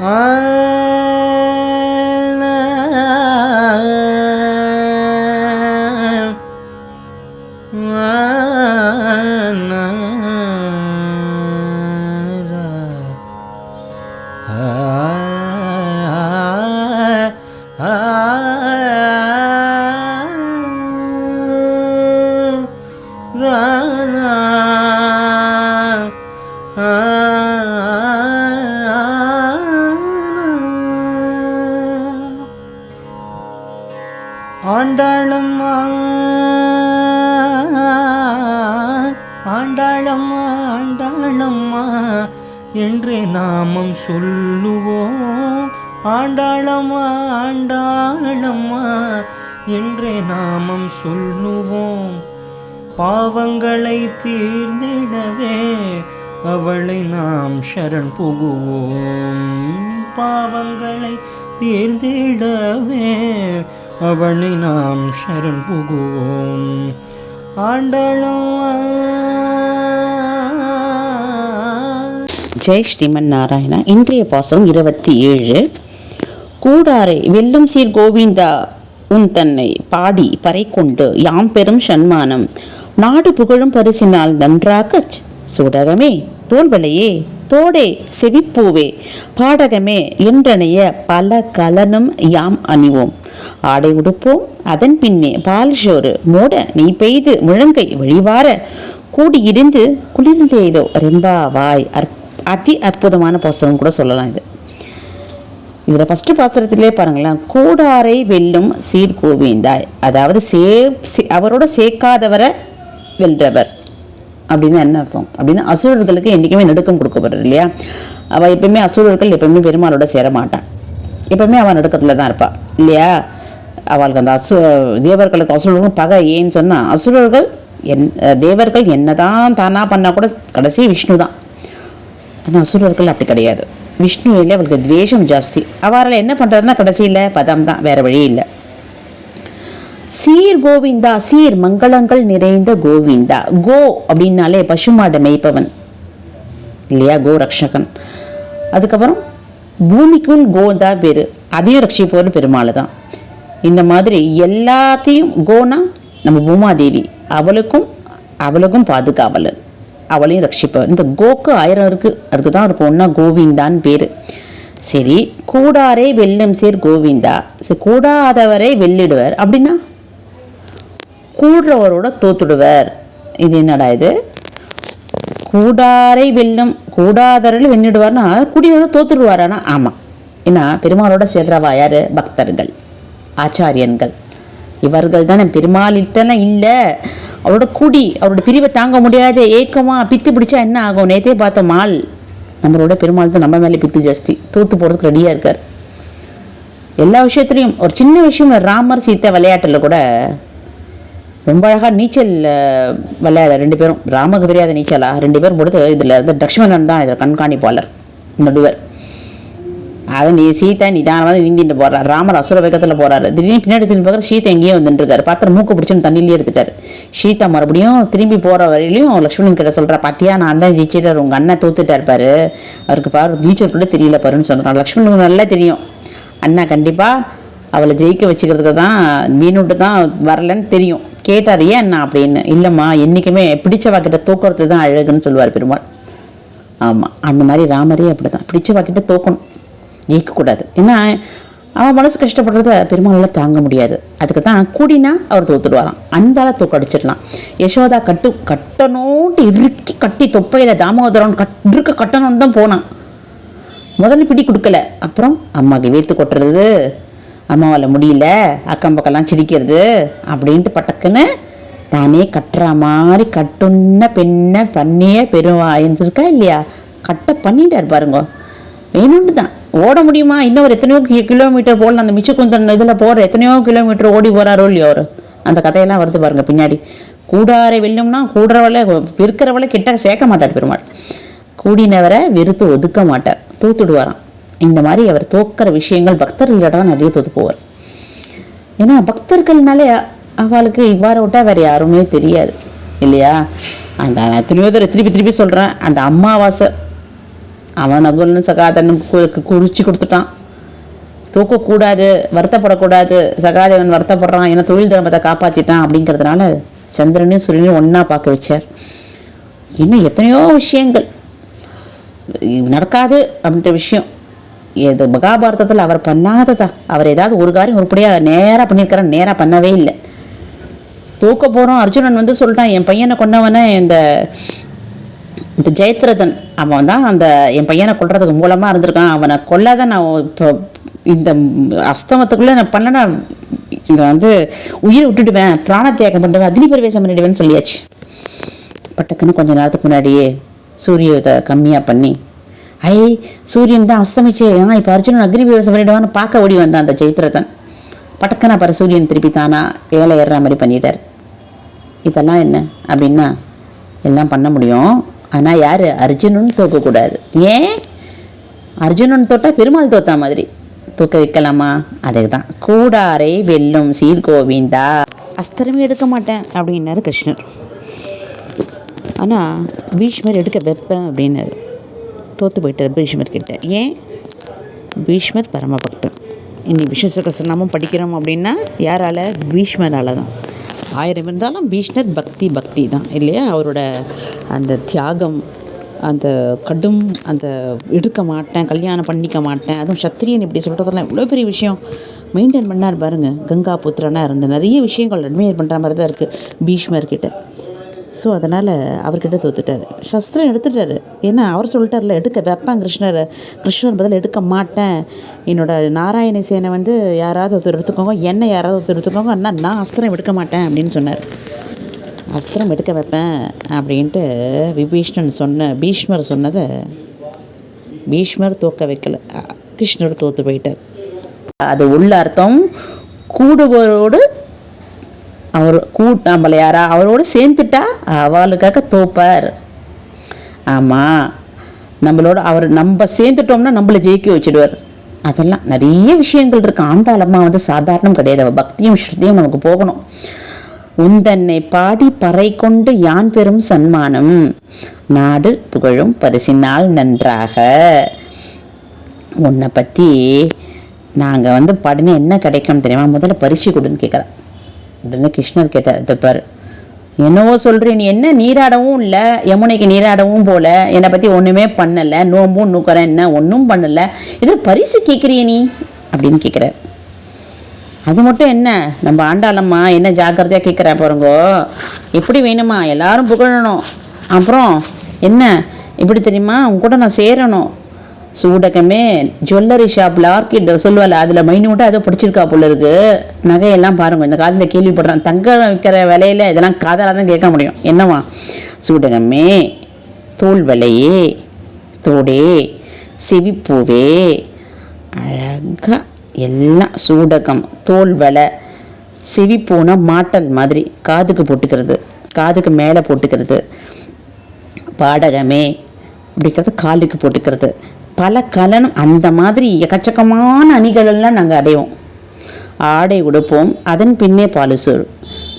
哎。ஆண்டாளம்மா ஆண்டாளம்மா ஆண்டாளம்மா என்று நாமம் சொல்லுவோம். ஆண்டாளம்மா ஆண்டாளம்மா என்று நாமம் சொல்லுவோம். பாவங்களை தீர்ந்திடவே அவளை நாம் சரண் புகுவோம். பாவங்களை தீர்ந்திடவே அவனை நாம் சரண் புகுவோம். ஆண்டாளம் ஜெய் ஸ்ரீமன் நாராயணா இன்றைய பாசம் இருபத்தி ஏழு கூடாரை வெல்லும் சீர் கோவிந்தா உன் தன்னை பாடி பறை கொண்டு யாம் பெரும் சன்மானம். நாடு புகழும் பரிசினால் நன்றாக சூடகமே தோல்வளையே தோடே செவிப்பூவே. பாடகமே என்றனைய பல கலனும் யாம் அணிவோம். ஆடை உடுப்போம் அதன் பின்னே பால் மூட நீ பெய்து முழங்கை வழிவார. கூடியிருந்து குளிர்ந்தேதோ ரெம்பா வாய் அற் அதி அற்புதமான புஸ்தகம் கூட சொல்லலாம் இது. இதில் ஃபஸ்ட்டு பாத்திரத்திலே பாருங்களேன் கூடாரை வெல்லும் சீர்கோவிந்தாய் அதாவது சே- அவரோட சேர்க்காதவரை வெல்றவர். அப்படின்னு என்ன அர்த்தம்? அப்படின்னு அசுரர்களுக்கு என்றைக்குமே நடுக்கம் கொடுக்கப்படுறது இல்லையா? அவள் எப்பயுமே அசுரர்கள் எப்பயுமே பெருமாளோட சேர மாட்டான் எப்பவுமே அவன் நடுக்கத்தில் தான் இருப்பாள் இல்லையா? அவளுக்கு அந்த அசு தேவர்களுக்கு அசுரர்களும் பகை. ஏன்னு சொன்னால் அசுரர்கள் என் தேவர்கள் என்னதான் தானாக பண்ணால் கூட கடைசி விஷ்ணு தான். ஆனால் அசுரர்கள் அப்படி கிடையாது. விஷ்ணுவில் அவளுக்கு துவேஷம் ஜாஸ்தி. அவரால் என்ன பண்ணுறதுன்னா கடைசியில் பதம் தான் வேறு வழி இல்லை. சீர் கோவிந்தா சீர் மங்களங்கள் நிறைந்த கோவிந்தா. கோ அப்படின்னாலே பசுமாடு மேய்ப்பவன். இல்லையா? கோ ரக்ஷகன் அதுக்கப்புறம் பூமிக்கும் கோ பேர். அதையும் ரட்சிப்பவர் பெருமாள் தான். இந்த மாதிரி எல்லாத்தையும் கோனா நம்ம பூமாதேவி. அவளுக்கும் அவளுக்கும் பாதுகாவலன். அவளையும் ரட்சிப்பவர். இந்த கோக்கு ஆயிரம் இருக்குது அதுக்கு தான் இருக்கும். ஒன்றா கோவிந்தான்னு பேர். சரி கூடாரே வெல்லும் சேர் கோவிந்தா. சரி கூடாதவரை வெல்லிடுவர் அப்படின்னா கூடுறவரோட தோத்துடுவர். இது என்னடா இது? கூடாரை வெல்லும் கூடாதரில் வென்னிடுவார்னா குடியோட தோத்துடுவாரானா ஆமாம் ஏன்னா பெருமாளோட சேர்றவா யார்? பக்தர்கள் ஆச்சாரியன்கள். இவர்கள் தானே பெருமாளிட்டலாம் இல்லை. அவரோட குடி அவரோட பிரிவை தாங்க முடியாத. ஏக்கமாக பித்து பிடிச்சா என்ன ஆகும்? நேத்தே பார்த்தோம் மால். நம்மளோட பெருமாள் தான் நம்ம மேலே பித்து ஜாஸ்தி. தூத்து போகிறதுக்கு ரெடியாக இருக்கார். எல்லா விஷயத்துலையும் ஒரு சின்ன விஷயம் ராமர் சீத்தை விளையாட்டில் கூட ரொம்ப அழகாக நீச்சல் விளையாட ரெண்டு பேரும். ராமுக்கு தெரியாத நீச்சலா? ரெண்டு பேரும் கொடுத்து இதில் வந்து லக்ஷ்மணன் தான் இதில் கண்காணிப்பாளர் நடுவர். அவன் நீ சீதா நிதானமாக நீந்திட்டு போகிறார் ராமர் அசுர வேகத்தில் போகிறார் திடீர்னு பின்னாடி திரும்பி பார்க்குற சீதா எங்கேயோ வந்துட்டுருக்காரு. பார்த்து மூக்கு பிடிச்சின்னு தண்ணியிலே எடுத்துட்டார். சீதா மறுபடியும் திரும்பி போகிற வரையிலையும் லக்ஷ்மணன் கிட்ட சொல்கிறா பார்த்தியா நான் தான் ஜெயிச்சிட்டார் உங்கள் அண்ணன் தோத்துட்டார் பாரு. அவருக்கு பாரு நீச்சல் கூட தெரியல பாருன்னு சொல்கிறான் லக்ஷ்மணனுக்கு நல்லா தெரியும். அண்ணா கண்டிப்பாக அவளை ஜெயிக்க வச்சுக்கிறதுக்கு தான் மீனுட்டு தான் வரலன்னு தெரியும். கேட்டார் ஏன் அண்ணா அப்படின்னு. இல்லைம்மா என்றைக்குமே பிடிச்சவா கிட்ட தூக்குறது தான் அழகுன்னு சொல்லுவார் பெருமாள். ஆமாம் அந்த மாதிரி ராமரே அப்படி தான் பிடிச்சவா கிட்ட தோக்கணும். ஜெயிக்கக்கூடாது. ஏன்னா அவன் மனசு கஷ்டப்படுறத பெருமாளால் தாங்க முடியாது. அதுக்கு தான் கூடினா அவர் தோத்துடுவாராம். அன்பால் தோக்கடிச்சிடலாம் யசோதா கட்டு கட்டணும்ட்டு இறுக்கி கட்டி தொப்பையில் தாமோதரம் கட்டிருக்க கட்டணும்னு தான் போனான். முதல்ல பிடி கொடுக்கல. அப்புறம் அம்மாவுக்கு வேத்து கொட்டுறது. அம்மாவால் முடியல அக்கம் பக்கம்லாம் சிரிக்கிறது அப்படின்ட்டு பட்டக்குன்னு தானே கட்டுற மாதிரி கட்டுன்ன பெண்ணை பண்ணிய பெருவாயின்னு இருக்கா இல்லையா? கட்ட பண்ணிட்டார் பாருங்க. வேணும்னு தான். ஓட முடியுமா? இன்னும் ஒரு எத்தனையோ கிலோமீட்டர் போடலாம் அந்த மிச்சக்குந்தன் இதில் போகிற எத்தனையோ கிலோமீட்டர் ஓடி போகிறாரோ இல்லையோ அவர். அந்த கதையெல்லாம் வருது பாருங்கள் பின்னாடி. கூடாரை வெல்லும்னா கூடுறவளை விற்கிறவளை கிட்ட சேர்க்க மாட்டார் பெருமாள். கூடினவரை வெறுத்து ஒதுக்க மாட்டார். தூத்துடுவாராம். இந்த மாதிரி அவர் தோக்கிற விஷயங்கள் பக்தர்களிடம் தான் நிறைய தோத்து போவார். ஏன்னா பக்தர்கள்னாலே அவளுக்கு இவ்வாறு விட்டால் வேறு யாருமே தெரியாது இல்லையா? அந்த நான் எத்தனையோ தடவை திருப்பி திருப்பி சொல்கிறேன் அந்த அம்மாவாசை அவன் நகுலன் சகாதனும் கு- குறிச்சு கொடுத்துட்டான். தூக்கக்கூடாது வருத்தப்படக்கூடாது சகாதேவன் வருத்தப்படுறான் ஏன்னா தொழில் தர்மத்தை காப்பாற்றிட்டான் அப்படிங்கிறதுனால சந்திரனையும் சூரியனையும் ஒன்றா பார்க்க வச்சார். இன்னும் எத்தனையோ விஷயங்கள். நடக்காது அப்படின்ற விஷயம். இது மகாபாரதத்தில் அவர் பண்ணாததா? அவர் ஏதாவது ஒரு காரியம் உருப்படியாக நேராக பண்ணியிருக்காரு நேராக பண்ணவே இல்லை. தூக்க போகிறோம் அர்ஜுனன் வந்து சொல்லிட்டான் என் பையனை கொண்டவனே இந்த இந்த ஜெயத்ரதன். அவன் தான் அந்த என் பையனை கொள்றதுக்கு மூலமாக இருந்திருக்கான். அவனை கொல்லாத நான் இப்போ இந்த அஸ்தமத்துக்குள்ளே நான் பண்ணனா இதை வந்து உயிரை விட்டுடுவேன். பிராணத்தியாகம் பண்ணுவேன் அக்னி பிரவேசம் பண்ணிடுவேன்னு சொல்லியாச்சு. பட்டக்குன்னு கொஞ்ச நேரத்துக்கு முன்னாடியே சூரிய இதை கம்மியாக பண்ணி ஐ சூரியன் தான் அஸ்தமிச்சே. ஆ இப்போ அர்ஜுனன் அக்னி பிரவேசம் பண்ணிடுவான்னு பார்க்க ஓடி வந்தான் அந்த ஜெயத்ரதன் பட்டக்கனா அப்புறம் சூரியன் திருப்பி தானா ஏழை ஏறுற மாதிரி பண்ணிட்டார். இதெல்லாம் என்ன? அப்படின்னா எல்லாம் பண்ண முடியும். ஆனால் யார்? அர்ஜுனன் தோக்கக்கூடாது. ஏன்? அர்ஜுனன் தோட்டா பெருமாள் தோத்தா மாதிரி. தூக்க வைக்கலாமா? அதுக்கு தான் கூடாரை வெல்லும் சீர்கோவிந்தா அஸ்திரமே எடுக்க மாட்டேன் அப்படின்னாரு கிருஷ்ணர். ஆனால் பீஷ்மர் எடுக்க வைப்பேன் அப்படின்னாரு. தோற்று போயிட்டார் பீஷ்மர் கிட்ட. ஏன்? பீஷ்மர் பரமபக்தன். இன்னி விஸ்வசகசநாமம் படிக்கிறோம் அப்படின்னா யாரால்? பீஷ்மரால் தான். ஆயிரம் இருந்தாலும் பீஷ்மர் பக்தி பக்தி தான் இல்லையா? அவரோட அந்த தியாகம் அந்த கடும் அந்த எடுக்க மாட்டேன் கல்யாணம் பண்ணிக்க மாட்டேன் அதுவும் சத்திரியன் இப்படி சொல்கிறதெல்லாம் இவ்வளோ பெரிய விஷயம். மெயின்டைன் பண்ணார் பாருங்கள் கங்கா புத்திரனாக இருந்த நிறைய விஷயங்கள் அட்மையர் பண்ணுற மாதிரி தான் இருக்குது பீஷ்மர்கிட்ட. ஸோ அதனால் அவர்கிட்ட தோத்துட்டார். சஸ்திரம் எடுத்துட்டாரு. ஏன்னா அவர் சொல்லிட்டார்ல எடுக்க வைப்பேன் கிருஷ்ணர் கிருஷ்ணர் பதில் எடுக்க மாட்டேன். என்னோட நாராயண சேனை வந்து யாராவது ஒருத்தர் எடுத்துக்கோங்க என்னை யாராவது ஒருத்தர் எடுத்துக்கோங்க அண்ணா நான் அஸ்திரம் எடுக்க மாட்டேன் அப்படின்னு சொன்னார். அஸ்திரம் எடுக்க வைப்பேன் அப்படின்ட்டு விபீஷ்ணன் சொன்ன பீஷ்மர் சொன்னதை பீஷ்மர் தோக்க வைக்கல. கிருஷ்ணர் தோற்று போயிட்டார். அது உள்ள அர்த்தம் கூடுபவரோடு அவர் கூ நம்மளை யாரா அவரோடு சேர்ந்துட்டா? அவளுக்காக தோப்பார். ஆமாம் நம்மளோட அவர் நம்ம சேர்ந்துட்டோம்னா நம்மளை ஜெயிக்க வச்சிடுவார். அதெல்லாம் நிறைய விஷயங்கள் இருக்கு. ஆண்டாளம்மா வந்து சாதாரணம் கிடையாது. அவள் பக்தியும் ஸ்ருதியும் நமக்கு போகணும். உந்தன்னை பாடி பறை கொண்டு யான் பெறும் சன்மானம்? நாடு புகழும் பரிசினால் நன்றாக. உன்னை பற்றி நாங்கள் வந்து பாடினா என்ன கிடைக்கும் தெரியுமா? முதல்ல பரிசு கொடுன்னு கேட்குறேன் உடனே கிருஷ்ணர் கேட்டார் இதை பாரு. என்னவோ சொல்கிறேன் நீ என்ன நீராடவும் இல்லை யமுனைக்கு நீராடவும் போல என்னை பற்றி ஒன்றுமே பண்ணலை நோம்பும் நூக்கிறேன் என்ன ஒன்றும் பண்ணலை இதில் பரிசு கேட்குறிய நீ? அப்படின்னு கேட்குற அது மட்டும் என்ன நம்ம ஆண்டாளம்மா என்ன ஜாக்கிரதையாக கேட்குறா பாருங்கோ. எப்படி வேணுமா எல்லாரும் புகழணும். அப்புறம் என்ன எப்படி தெரியுமா உங்க கூட நான் சேரணும். சூடகமே ஜுவல்லரி ஷாப்பில் ஆர்கிட் சொல்லுவாள் அதில் மைனூட்டாக ஏதோ பிடிச்சிருக்கா போல இருக்கு. நகையெல்லாம் பாருங்கள் இந்த காலத்தில் கேள்விப்படுறேன். தங்கம் விற்கிற விலையில இதெல்லாம் காதலாக தான் கேட்க முடியும். என்னவா சூடகமே தோல் விலையே தோடே செவிப்பூவே அழகாக எல்லாம் சூடகம் தோல் வலை செவிப்பூனா மாட்டல் மாதிரி காதுக்கு போட்டுக்கிறது காதுக்கு மேலே போட்டுக்கிறது பாடகமே அப்படிங்கிறது காலுக்கு போட்டுக்கிறது. பல கலனும் அந்த மாதிரி எக்கச்சக்கமான அணிகளெல்லாம் நாங்கள் அடைவோம். ஆடை உடுப்போம் அதன் பின்னே பாலு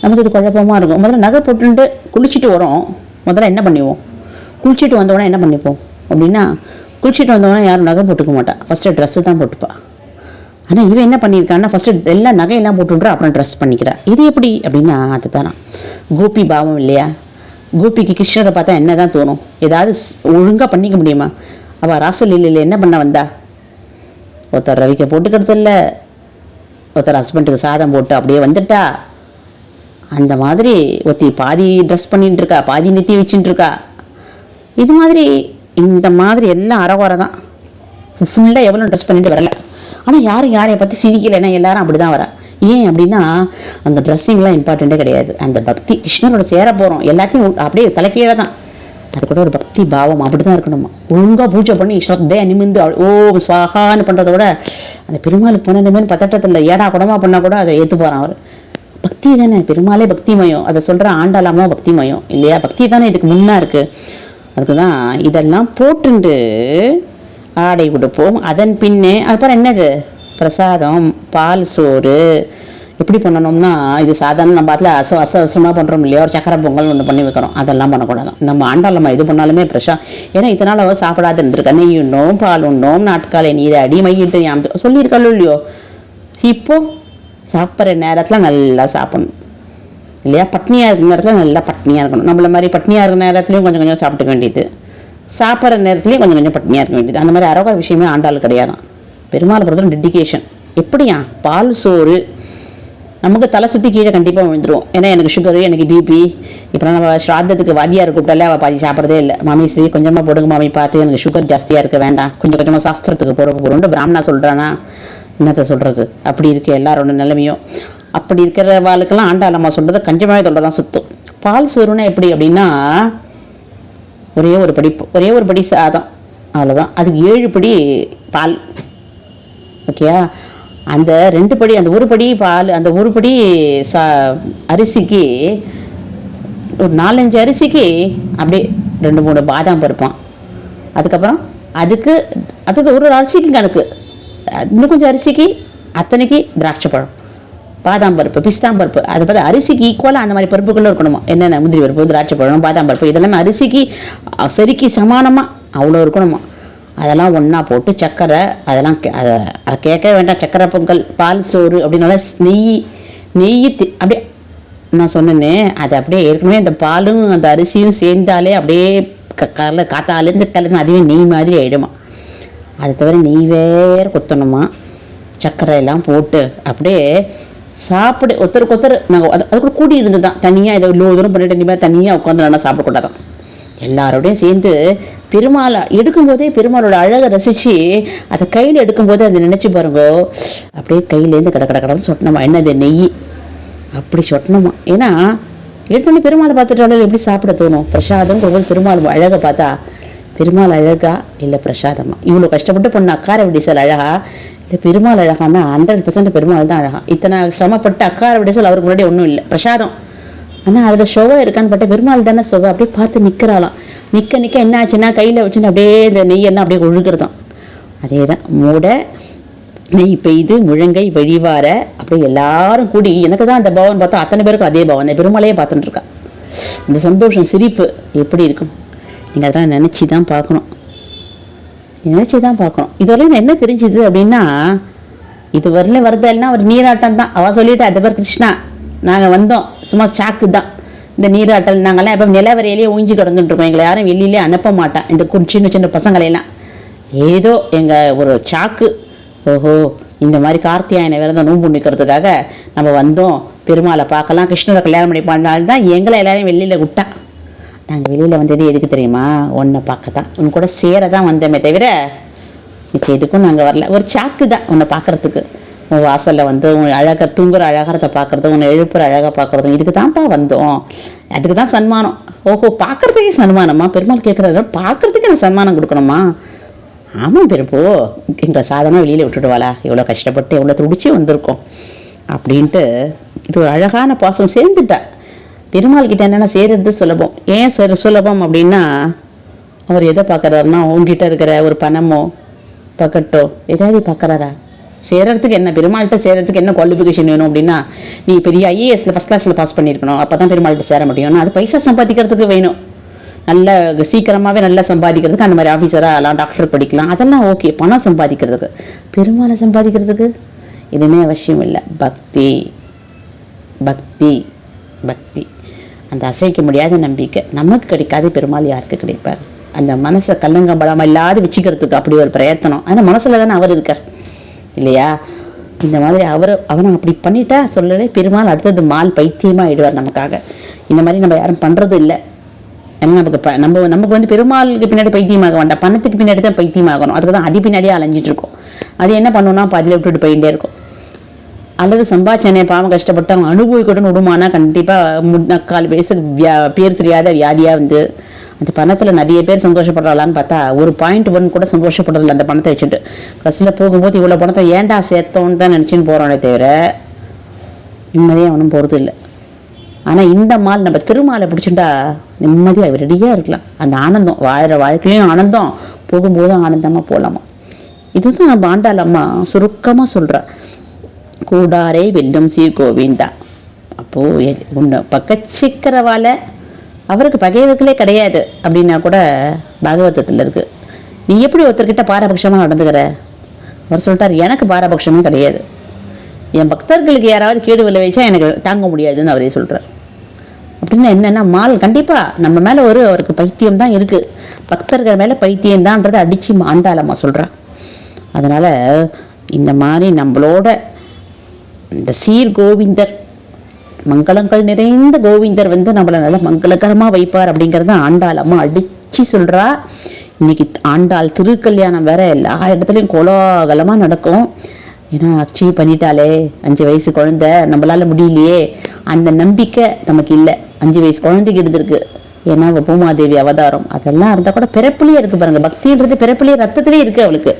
நமக்கு இது குழப்பமாக இருக்கும். முதல்ல நகை போட்டுட்டு குளிச்சுட்டு வரோம். முதல்ல என்ன பண்ணுவோம்? குளிச்சுட்டு வந்தோடனே என்ன பண்ணிப்போம்? அப்படின்னா குளிச்சுட்டு வந்தோடனே யாரும் நகை போட்டுக்க மாட்டா. ஃபஸ்ட்டு ட்ரெஸ்ஸு தான் போட்டுப்பா. ஆனால் இவன் என்ன பண்ணியிருக்கான்னா ஃபஸ்ட்டு எல்லாம் நகையெல்லாம் போட்டுன்றா அப்புறம் ட்ரெஸ் பண்ணிக்கிறா. இது எப்படி? அப்படின்னா அதுதானா. கோபி பாவம் இல்லையா? கோபிக்கு கிருஷ்ணரை பார்த்தா என்ன தான் தோணும்? ஏதாவது ஒழுங்காக பண்ணிக்க முடியுமா? அவள் ராசலீலையில் என்ன பண்ண வந்தா? ஒருத்தர் ரவிக்க போட்டுக்கிறது இல்லை ஒருத்தர் ஹஸ்பண்டுக்கு சாதம் போட்டு அப்படியே வந்துட்டா. அந்த மாதிரி ஒருத்தி பாதி ட்ரெஸ் பண்ணிட்டு இருக்கா பாதி நித்தி வச்சுட்டு இருக்கா. இது மாதிரி இந்த மாதிரி எல்லாம் அறகுறை தான் ஃபுல்லாக எவ்வளோ ட்ரெஸ் பண்ணிட்டு வரல. ஆனால் யாரும் யாரையை பற்றி சிரிக்கலைன்னா எல்லாரும் அப்படி தான் வரா. ஏன் அப்படின்னா அந்த ட்ரெஸ்ஸிங்லாம் இம்பார்ட்டண்ட்டே கிடையாது. அந்த பக்தி கிருஷ்ணரோட சேர போகிறோம் எல்லாத்தையும் அப்படியே தலைக்கீழே தான் அது கூட ஒரு பக்தி பாவம் அப்படி தான் இருக்கணுமா? ஒழுங்காக பூஜை பண்ணி ஸ்ரத்தையா நிமிந்து ஓ ஸ்வாகான்னு பண்ணுறத விட அந்த பெருமாளுக்கு பண்ணணுமேனு பதட்டத்தில் ஏடா குடமா பண்ணால் கூட அதை ஏற்று போகிறான் அவர். பக்தி தானே பெருமாளே பக்திமயம் அதை சொல்கிற ஆண்டாளாமோ பக்திமயம் இல்லையா? பக்தி தானே இதுக்கு முன்னா இருக்குது அதுக்கு தான் இதெல்லாம் போட்டுண்டு ஆடை உடுப்போம். அதன் பின்னே அப்புறம் என்னது? பிரசாதம் பால் சோறு எப்படி பண்ணணும்னா இது சாதாரண நம்ம அதில் அச அச அவசரமாக பண்ணுறோம் இல்லையா? ஒரு சக்கரை பொங்கல் ஒன்று பண்ணி வைக்கிறோம். அதெல்லாம் பண்ணக்கூடாது. நம்ம ஆண்டாளம்மா இது பண்ணாலுமே பிரஷா ஏன்னா இத்தனை நாள் அவள் சாப்பிடாத இருந்திருக்கா. நெய் உண்ணும் பால் உண்ணும் நாட்காலை நீரை அடி மையிட்டு ஞாபகம் சொல்லியிருக்காளோ இல்லையோ? இப்போ சாப்பிட்ற நேரத்தில் நல்லா சாப்பிடணும். இல்லையா? பட்னியாக இருக்கிற நேரத்தில் நல்லா பட்னியாக இருக்கணும். நம்மள மாதிரி பட்னியாக இருக்கிற நேரத்துலையும் கொஞ்சம் கொஞ்சம் சாப்பிட்டுக்க வேண்டியது. சாப்பிட்ற நேரத்துலையும் கொஞ்சம் கொஞ்சம் பட்னியாக இருக்க வேண்டியது. அந்த மாதிரி அரோகா விஷயமே ஆண்டாள் கிடையாது பெருமாள் பொறுத்தவரை டெடிக்கேஷன் எப்படியா? பால் சோறு நமக்கு தலை சுற்றி கீழே கண்டிப்பாக விழுந்துருவோம் ஏன்னா எனக்கு சுகரு எனக்கு பிபி இப்போ நம்ம ஸ்ராத்தத்துக்கு வாதியாக கூப்பிட்டாலே அவள் பாதி சாப்பிட்றதே இல்லை. மாமி ஸ்ரீ கொஞ்சமாக போடுங்க மாமி பார்த்து எனக்கு சுகர் ஜாஸ்தியாக இருக்க வேண்டாம். கொஞ்சம் கொஞ்சமாக சாஸ்திரத்துக்கு போகிறக்கு போகிறோம்னு பிராமணா சொல்கிறானா என்னத்தை சொல்கிறது அப்படி இருக்கு எல்லாரோட நிலைமையும். அப்படி இருக்கிற வாழ்க்கெல்லாம் ஆண்டாளம்மா சொல்கிறது கஞ்சமாவே தொல்லை தான் சுத்தும். பால் சோறுனா எப்படி அப்படின்னா ஒரே ஒரு படி ஒரே ஒரு படி சாதம். அவ்வளோதான் அதுக்கு ஏழு படி பால். ஓகேயா? அந்த ரெண்டு படி அந்த ஒரு படி பால் அந்த ஒரு படி சா அரிசிக்கு ஒரு நாலஞ்சு அரிசிக்கு அப்படியே ரெண்டு மூணு பாதாம் பருப்பான். அதுக்கப்புறம் அதுக்கு அது ஒரு அரிசிக்கு கணக்கு. இன்னும் கொஞ்சம் அரிசிக்கு அத்தனைக்கு திராட்சை பழம். பாதாம் பருப்பு பிஸ்தாம் பருப்பு. அது பார்த்தா அரிசிக்கு ஈக்குவலாக அந்த மாதிரி பருப்புகளும் இருக்கணுமா? என்னென்ன முந்திரி பருப்பு திராட்சை பழம் பாதாம் பருப்பு இதெல்லாமே அரிசிக்கு சரிக்கு சமானமாக அவ்வளோ இருக்கணுமா? அதெல்லாம் ஒன்றா போட்டு சர்க்கரை அதெல்லாம் கே- அதை அதை கேட்க வேண்டாம். சர்க்கரை பொங்கல் பால் சோறு அப்படின்னால நெய் நெய் தி- அப்படியே நான் சொன்னேனே அது அப்படியே ஏற்கனவே அந்த பாலும் அந்த அரிசியும் சேர்ந்தாலே அப்படியே க கல காத்தாலேருந்து கலந்து அதுவே நெய் மாதிரி ஆகிடுமா அது தவிர நெய் வேறு குத்தணுமா. சர்க்கரை எல்லாம் போட்டு அப்படியே சாப்பிடு ஒருத்தருக்கு ஒருத்தர் நாங்கள் அது அது கூட கூடி இருந்து தான் தனியாக ஏதோ இவ்வளோ தூரம் பண்ணிட்டு தனியாக உட்காந்து நல்லா சாப்பிடக்கூடாதான் எல்லாரோடையும் சேர்ந்து பெருமாளை எடுக்கும்போதே பெருமாளோட அழகை ரசித்து அதை கையில் எடுக்கும்போது அதை நினச்சி பாருங்க. அப்படியே கையிலேருந்து கட கட கடன்னு சொட்டணுமா? என்னது நெய்? அப்படி சொட்டணுமா? ஏன்னா எடுத்தோடனே பெருமாளை பார்த்துட்டாலும் எப்படி சாப்பிட தோணும்? பிரசாதம் போது பெருமாள் அழகை பார்த்தா பெருமாள் அழகா? இல்லை பிரசாதமா? இவ்வளோ கஷ்டப்பட்டு பொண்ணு அக்கார விடிசல் அழகா? இல்லை பெருமாள் அழகான்னா ஹண்ட்ரட் பர்சன்ட் பெருமாள் தான் அழகா. இத்தனை சிரமப்பட்டு அக்கார விடிசல் அவருக்கு முன்னாடி ஒன்றும் இல்லை. பிரசாதம். ஆனால் அதில் சுவை இருக்கான்னு பார்த்தா பெருமாள் தானே சுவை. அப்படியே பார்த்து நிற்கிறாளாம் நிற்க நிற்க என்ன ஆச்சுன்னா கையில் வச்சுன்னு அப்படியே இந்த நெய்யெல்லாம் அப்படியே ஒழுகுறதாம் அதே தான் மூட நெய் பெய்து முழங்கை வழிவார அப்படியே எல்லாரும் கூடி எனக்கு தான் அந்த பவன் பார்த்தா அத்தனை பேருக்கும் அதே பவன். அந்த பெருமாளையே பார்த்துட்டு இருக்கா இந்த சந்தோஷம் சிரிப்பு எப்படி இருக்கும்? நீங்கள் அதெல்லாம் நினச்சி தான் பார்க்கணும். நினச்சி தான் பார்க்கணும் இதுவரையும் என்ன தெரிஞ்சுது அப்படின்னா இது வரல வரதெல்லாம் ஒரு நீராட்டம் தான். அவள் சொல்லிட்டா அது பேர் கிருஷ்ணா. நாங்கள் வந்தோம். சும்மா சாக்கு தான் இந்த நீராட்டல் நாங்கள்லாம் எப்போ நிலவரையிலேயே ஊஞ்சி கிடந்துட்டுருக்கோம் எங்களை யாரும் வெளியிலே அனுப்ப மாட்டோம் இந்த சின்ன சின்ன பசங்களையெல்லாம். ஏதோ எங்கள் ஒரு சாக்கு. ஓஹோ இந்த மாதிரி கார்த்தியாயனை விரதம் நோன்பு நிற்கிறதுக்காக நம்ம வந்தோம். பெருமாளை பார்க்கலாம். கிருஷ்ணரை கல்யாணம் பண்ணி பண்ணாலும் தான் எங்களை எல்லாரையும் வெளியில் விட்டா. நாங்கள் வெளியில் வந்தது எதுக்கு தெரியுமா? உன்னை பார்க்க தான் உன் கூட சேர தான் வந்தோமே தவிர மிச்சம் எதுக்கும் நாங்கள் வரல. ஒரு சாக்கு தான் உன்னை பார்க்கறதுக்கு. உன் வாசலில் வந்து உன் அழகாக தூங்குற அழகாரத்தை பார்க்குறதும் உன்னை எழுப்புற அழகாக பார்க்குறதும் இதுக்கு தான்ப்பா வந்தோம். அதுக்கு தான் சன்மானம். ஓஹோ பார்க்குறதுக்கே சன்மானமா பெருமாள் கேட்குறாரு பார்க்குறதுக்கு எனக்கு சன்மானம் கொடுக்கணுமா ஆமாம் பெருப்போ இந்த சாதனம் வெளியில் விட்டுடுவாளா எவ்வளோ கஷ்டப்பட்டு எவ்வளோ துடிச்சு வந்திருக்கோம். அப்படின்ட்டு இது ஒரு அழகான பாசம் சேர்ந்துட்டா. பெருமாள் கிட்ட என்னென்னா சேர்றது சுலபம். ஏன் சொ சுலபம் அப்படின்னா அவர் எதை பார்க்குறாருன்னா உங்ககிட்ட இருக்கிற ஒரு பணமோ பக்கட்டோ ஏதாவது பார்க்குறாரா? சேர்கிறதுக்கு என்ன பெருமாள்கிட்ட சேர்றதுக்கு என்ன குவாலிஃபிகேஷன் வேணும் அப்படின்னா நீ பெரிய ஐஏஎஸ்ல ஃபஸ்ட் கிளாஸில் பாஸ் பண்ணியிருக்கணும். அப்போ தான் பெருமாள்கிட்ட சேர முடியும். அது பைசா சம்பாதிக்கிறதுக்கு வேணும். நல்ல சீக்கிரமாகவே நல்லா சம்பாதிக்கிறதுக்கு அந்த மாதிரி ஆஃபீஸராக ஆகலாம் டாக்டர் படிக்கலாம். அதெல்லாம் ஓகே பணம் சம்பாதிக்கிறதுக்கு. பெருமாளை சம்பாதிக்கிறதுக்கு எதுவுமே அவசியம் இல்லை. பக்தி. பக்தி. பக்தி. அந்த அசைக்க முடியாத நம்பிக்கை நமக்கு கிடைக்காத. பெருமாள் யாருக்கு கிடைப்பார்? அந்த மனசை கல்லங்கம்படாமல் இல்லாத வச்சுக்கிறதுக்கு அப்படி ஒரு பிரயத்தனம். ஆனால் மனசில் தானே அவர் இருக்கார். இல்லையா? இந்த மாதிரி அவர் அவனை அப்படி பண்ணிட்டா சொல்லலே பெருமாள் அடுத்தது மால் பைத்தியமாகிடுவார் நமக்காக. இந்த மாதிரி நம்ம யாரும் பண்ணுறது இல்லை. ஏன்னா நமக்கு ப நம்ம நமக்கு வந்து பெருமாளுக்கு பின்னாடி பைத்தியமாக வேண்டாம். பணத்துக்கு பின்னாடி தான் பைத்தியமாகணும். அதுக்கு தான் அது பின்னாடியே அலைஞ்சிட்டு இருக்கோம். அது என்ன பண்ணுன்னா பாதியில் விட்டுட்டு போயிட்டே இருக்கும். அல்லது சம்பாச்சனை பாவம் கஷ்டப்பட்டு அவங்க அனுபவிக்கணும்னு விடுமானா கண்டிப்பாக முன்னக்கால் வயசு வியா பேர் தெரியாத வியாதியாக வந்து அந்த பணத்தில் நிறைய பேர் சந்தோஷப்படுறாளான்னு பார்த்தா ஒரு பாயிண்ட் ஒன் கூட சந்தோஷப்படுறதில்ல. அந்த பணத்தை வச்சுட்டு கடைசியில் போகும்போது இவ்வளோ பணத்தை ஏன்டா சேர்த்தோன்னு தான் நினச்சின்னு போகிறானே தவிர நிம்மதியாக அவனும் போகிறது இல்லை. ஆனால் இந்த மால் நம்ம திருமாலை பிடிச்சிட்டா நிம்மதியாக ரெடியாக இருக்கலாம். அந்த ஆனந்தம் வாழ்கிற வாழ்க்கையிலையும் ஆனந்தம் போகும்போதும் ஆனந்தமாக போகலாமா இதுதான் நம்ம ஆண்டாள் அம்மா சுருக்கமாக சொல்கிறா கூடாரே வெல்லும் சீர் கோவிந்தா அப்போது உன்னை பக்கச்சிக்கிறவால அவருக்கு பகைவர்களே கிடையாது அப்படின்னா கூட பாகவதத்தில் இருக்குது நீ எப்படி ஒருத்தர்கிட்ட பாரபட்சமாக நடந்துக்கிற? அவர் சொல்லிட்டார் எனக்கு பாரபட்சமே கிடையாது. என் பக்தர்களுக்கு யாராவது கேடு விளைவிச்சா எனக்கு தாங்க முடியாதுன்னு அவரே சொல்கிறார் அப்படின்னா என்னென்னா மால் கண்டிப்பாக நம்ம மேலே ஒரு அவருக்கு பைத்தியம் தான் இருக்குது பக்தர்கள் மேலே பைத்தியம்தான்றதை அடித்து ஆண்டாளம்மா சொல்கிறான் அதனால் இந்த மாதிரி நம்மளோட இந்த சீர் கோவிந்தர் மங்களங்கள் நிறைந்த கோவிந்தர் வந்து நம்மளை நல்லா மங்களகரமாக வைப்பார் அப்படிங்கிறத ஆண்டாளம்மா அடித்து சொல்கிறா இன்னைக்கு ஆண்டாள் திருக்கல்யாணம் வேற எல்லா இடத்துலையும் கோலாகலமாக நடக்கும். ஏன்னா அச்சீவ் பண்ணிட்டாலே அஞ்சு வயசு குழந்தை நம்மளால முடியலையே. அந்த நம்பிக்கை நமக்கு இல்லை. அஞ்சு வயசு குழந்தைக்கு இருந்திருக்கு ஏன்னா பூமாதேவி அவதாரம். அதெல்லாம் இருந்தால் கூட பிறப்புலேயே இருக்குது பாருங்க. பக்தின்றது பிறப்புலேயே ரத்தத்திலே இருக்குது அவளுக்கு.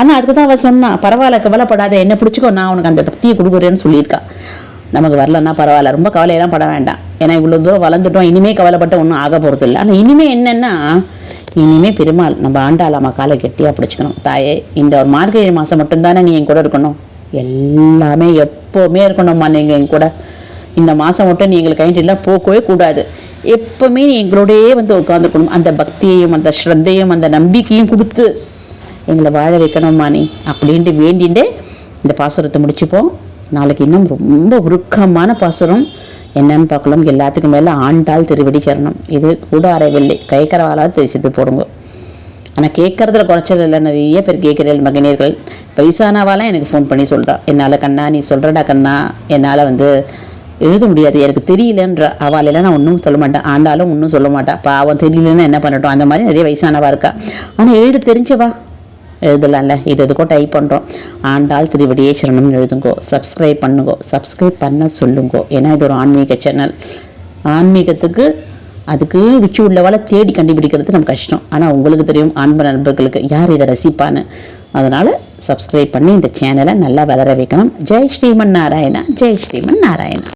ஆனால் அதுக்கு தான் அவள் சொன்னா பரவாயில்ல கவலைப்படாத என்ன பிடிச்சிக்கோ நான் உனக்கு அந்த பக்தியை கொடுக்குறேன்னு சொல்லியிருக்கா. நமக்கு வரலன்னா பரவாயில்ல. ரொம்ப கவலையெல்லாம் பட வேண்டாம். ஏன்னா இவ்வளோ தூரம் வளர்ந்துட்டோம். இனிமே கவலைப்பட்ட ஒன்றும் ஆக போகிறது இல்லை. ஆனால் இனிமே என்னென்னா இனிமே பெருமாள் நம்ம ஆண்டாளாமா காலை கெட்டியாக பிடிச்சிக்கணும். தாயே இந்த ஒரு மார்கழி மாதம் மட்டும்தானே நீ என் கூட இருக்கணும். எல்லாமே எப்போவுமே இருக்கணும்மா நீங்கள் என் கூட. இந்த மாதம் மட்டும் நீ எங்களுக்கு கைண்டிலாம் போகவே கூடாது. எப்போவுமே நீ எங்களோடயே வந்து உட்காந்துக்கணும் அந்த பக்தியையும் அந்த ஸ்ரத்தையும் அந்த நம்பிக்கையும் கொடுத்து எங்களை வாழ வைக்கணும்மா நீ. அப்படின்ட்டு வேண்டிட்டு இந்த பாசுரத்தை முடிச்சுப்போம். நாளைக்கு இன்னும் ரொம்ப உருக்கமான பாசுரம். என்னன்னு பார்க்கலாம். எல்லாத்துக்கும் மேலே ஆண்டாள் திருவடி சரணம். இது கூட வெள்ளை கைக்கரவாலாவது தெரிசித்து போடுங்க. ஆனால் கேட்குறதுல குறைச்சல் இல்லை. நிறைய பேர் கேட்குறீர்கள் மகனியர்கள் வயசானவாலாம் எனக்கு ஃபோன் பண்ணி சொல்கிறா என்னால் கண்ணா நீ சொல்கிறடா கண்ணா. என்னால் வந்து எழுத முடியாது. எனக்கு தெரியலன்ற. அவளையெல்லாம் நான் ஒன்றும் சொல்ல மாட்டேன். ஆண்டாலும் ஒன்றும் சொல்ல மாட்டா. பாவம் தெரியலன்னு என்ன பண்ணட்டும்? அந்த மாதிரி நிறைய வயசானவா இருக்கா. ஆனால் எழுத தெரிஞ்சவா? எழுதலாம்ல. இது எதுக்கோ டைப் பண்ணுறோம் ஆண்டாள் திருவடியே சரணம்னு எழுதுங்கோ. சப்ஸ்கிரைப் பண்ணுங்கோ. சப்ஸ்கிரைப் பண்ண சொல்லுங்கோ. ஏன்னா இது ஒரு ஆன்மீக சேனல் ஆன்மீகத்துக்கு அதுக்கு ருச்சி உள்ளவால தேடி கண்டுபிடிக்கிறது நம்ம கஷ்டம். ஆனால் உங்களுக்கு தெரியும் ஆன்ம நண்பர்களுக்கு யார் இதை ரசிப்பான்னு. அதனால் சப்ஸ்கிரைப் பண்ணி இந்த சேனலை நல்லா வளர வைக்கணும். ஜெய் ஸ்ரீமன் நாராயணா. ஜெய் ஸ்ரீமன் நாராயணா.